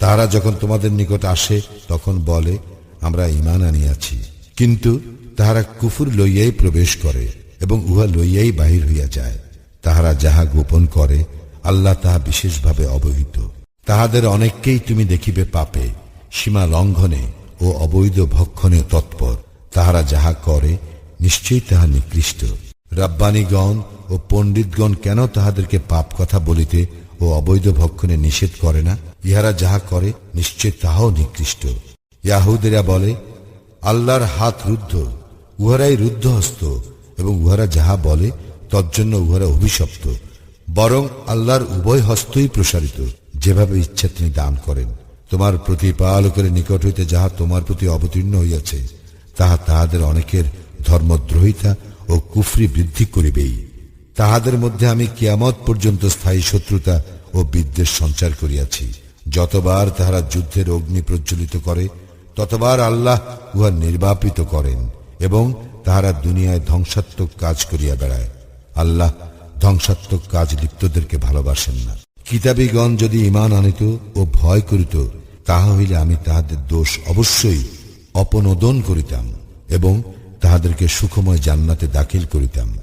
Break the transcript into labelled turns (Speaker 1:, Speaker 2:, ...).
Speaker 1: তাহারা যখন তোমাদের নিকট আসে, তখন বলে, আমরা ইমান আনিয়াছি। কিন্তু তাহারা কুফুর লইয়াই প্রবেশ করে এবং উহা লইয়াই বাহির হইয়া যায়। তাহারা যাহা গোপন করে, আল্লাহ তাহা বিশেষভাবে অবহিত। তাহাদের অনেককেই তুমি দেখিবে পাপে, সীমা লঙ্ঘনে ও অবৈধ ভক্ষণে তৎপর। তাহারা যাহা করে, নিশ্চয়ই তাহা নিকৃষ্ট। রাব্বানীগণ ও পণ্ডিতগণ কেন তাহাদেরকে পাপ কথা বলিতে ও অবৈধ ভক্ষণে নিষেধ করে না? ইহারা যাহা করে, নিশ্চয় তাহাও নিকৃষ্ট। ইয়াহুদেরা বলে, আল্লাহর হাত রুদ্ধ, উহারাই রুদ্ধহস্ত, এবং উহারা যাহা বলে, তজ্জন্য উহারা অভিশপ্ত। বরং আল্লাহর উভয় হস্তই প্রসারিত, যেভাবে ইচ্ছা তিনি দান করেন। তোমার প্রতি প্রতিপালকের নিকট হইতে যাহা তোমার প্রতি অবতীর্ণ হইয়াছে, তাহা তাহাদের অনেকের ধর্মদ্রোহিতা ও কুফরি বৃদ্ধি করিবেই। তাহাদের মধ্যে আমি কিয়ামত পর্যন্ত স্থায়ী শত্রুতা ও বিদ্বেষ সঞ্চার করিয়াছি। যতবার তাহারা যুদ্ধের অগ্নি প্রজ্বলিত করে, ততবার আল্লাহ উহা নির্বাপিত করেন এবং তাহারা দুনিয়ায় ধ্বংসাত্মক কাজ করিয়া বেড়ায়। আল্লাহ ধ্বংসাত্মক কাজ লিপ্তদেরকে ভালোবাসেন না। কিতাবীগণ যদি ইমান আনিত ও ভয় করিত, তাহা হইলে আমি তাহাদের দোষ অবশ্যই অপনোদন করিতাম এবং তাহাদেরকে সুখময় জান্নাতে দাখিল করিতাম।